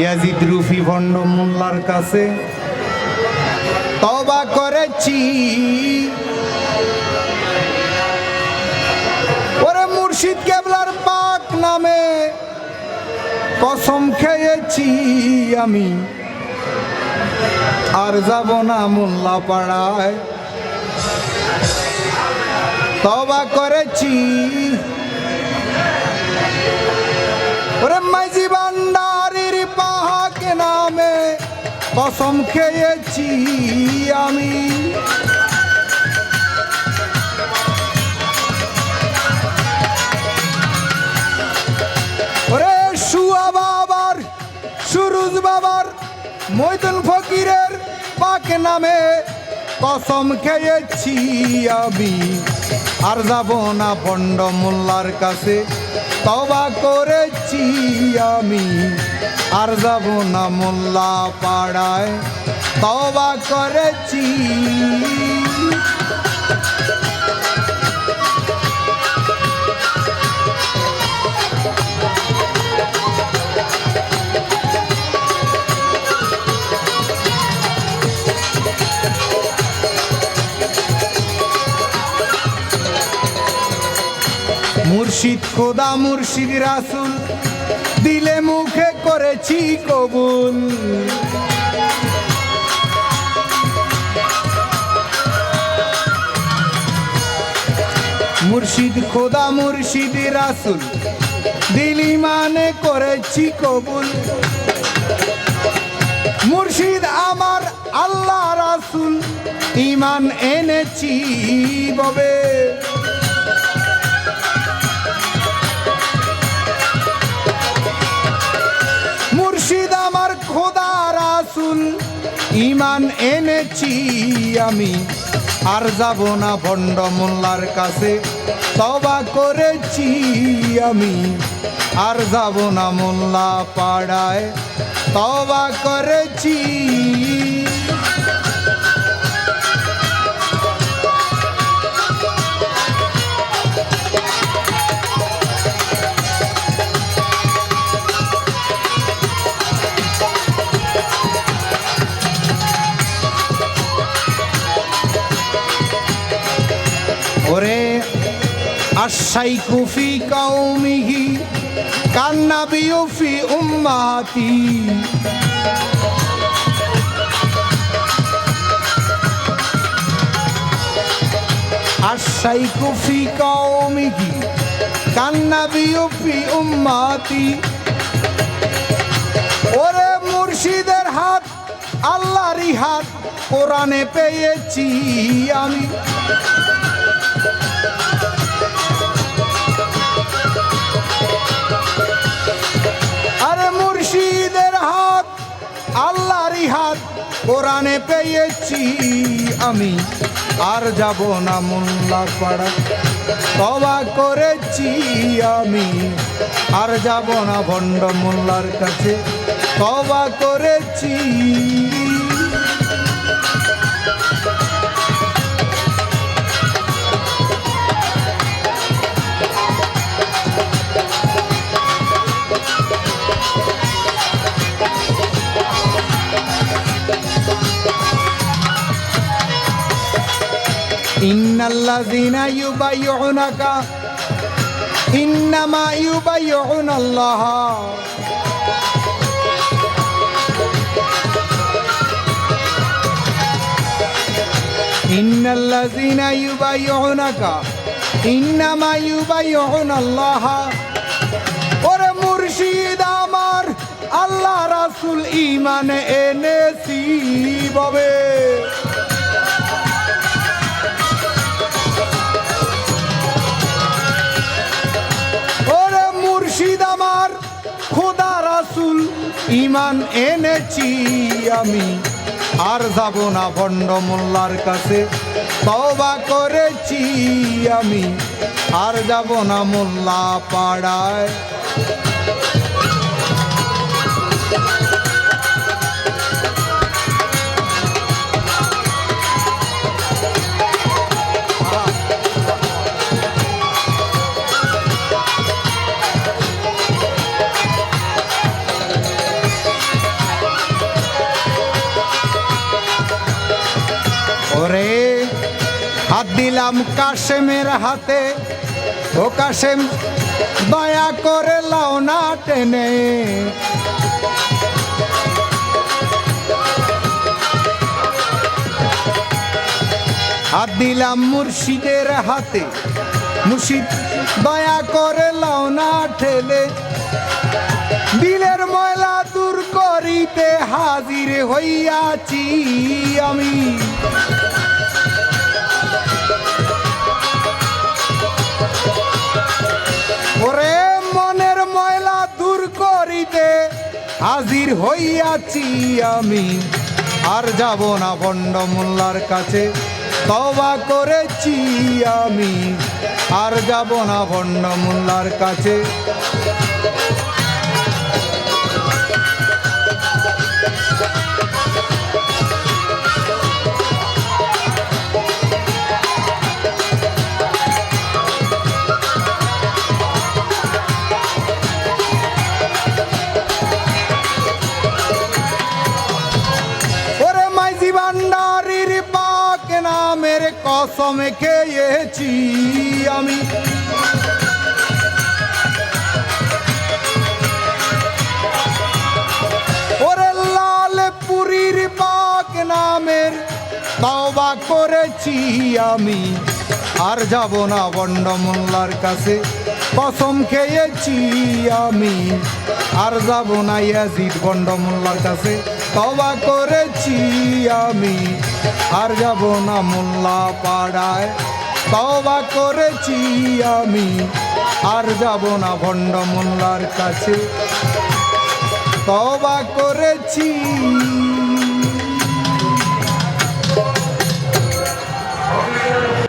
Yazid রুফি ভণ্ড মোল্লার কাছে তবা করেছি। ওরে মুর্শিদ কেবলার পাক নামে কসম খেয়েছি আমি। আর যাব না মোল্লা পাড়ায়। তবা করেছি। কসম খেয়েছি আমি। শুয়া বাবার, সুরুজ বাবার মৈদুল ফকিরের পাক নামে কসম খেয়েছি আমি। আর যাব না পণ্ড মোল্লার কাছে। তবা করেছি আমি। আর যাব না মোল্লা পাড়ায় তবা করেছি। মুর্শিদ, খোদা মুর্শিদ রাসুল, দিলে মুখে করেছি কবুল। মুর্শিদ, খোদা মুর্শিদ রাসুল, দিলি মানে করেছি কবুল। মুর্শিদ আমার আল্লাহ রাসুল ইমান এনেছি ববে। ইমান এনেছি আমি। আর যাব না ভণ্ড মোল্লার কাছে তবা করেছি আমি। আর যাব না মোল্লা পাড়ায় তবা করেছি আশাই কুফি কৌমিহি কান্না বিউফি উম্মাতি। আশাই কুফি কৌমিহি কান্না বিউফি উম্মাতি। ওরে মুর্শিদের হাত, আল্লাহরই হাত, কোরআনে পেয়েছি আমি। কোরআনে পেয়েছি আমি। আর যাব না মোল্লা পাড়া তবা করেছি আমি। আর যাব না ভণ্ড মোল্লার কাছে। তবা করেছি ইন্নাল্লাযীনা ইউবাইয়ুনাকা ইন্নামা ইউবাইয়ুনাল্লাহ ইন্নাল্লাযীনা ইউবাইয়ুনাকা ইন্নামা ইউবাইয়ুনাল্লাহ ওরে মুর্শিদ আমার, আল্লাহ রাসূল ঈমানে এনেছি ববে। রাসুল ইমান এনেছি আমি। আর যাব না ভণ্ড মোল্লার কাছে। তবা করেছি আমি। আর যাব না মোল্লা পাড়ায় দিলাম কাশেমের হাতে। ও কাশেম, দয়া করে লাও না টেনে। হাত দিলাম মুর্শিদের হাতে। মুর্শিদ, দয়া করে লাও না ঠেলে। দিলের ময়লা দূর করিতে হাজির হইয়াছি আমি। হাজির হইয়াছি আমি। আর যাব না বন্ড মোল্লার কাছে তবা করেছি আমি। আর যাব না বন্ড মোল্লার কাছে কসম খেয়েছি আমি। ওরে লাল পুরীর পাক নামের তওবা করেছি আমি। আর যাব না বন্ড মোল্লার কাছে, কসম খেয়েছি আমি। আর যাব না ইয়াজিদ বন্ড মোল্লার কাছে তবা করেছি আমি। আর যাব না মোল্লা পাড়ায় তবা করেছি আমি। আর যাব না ভণ্ড মোল্লার কাছে। তবা করেছি।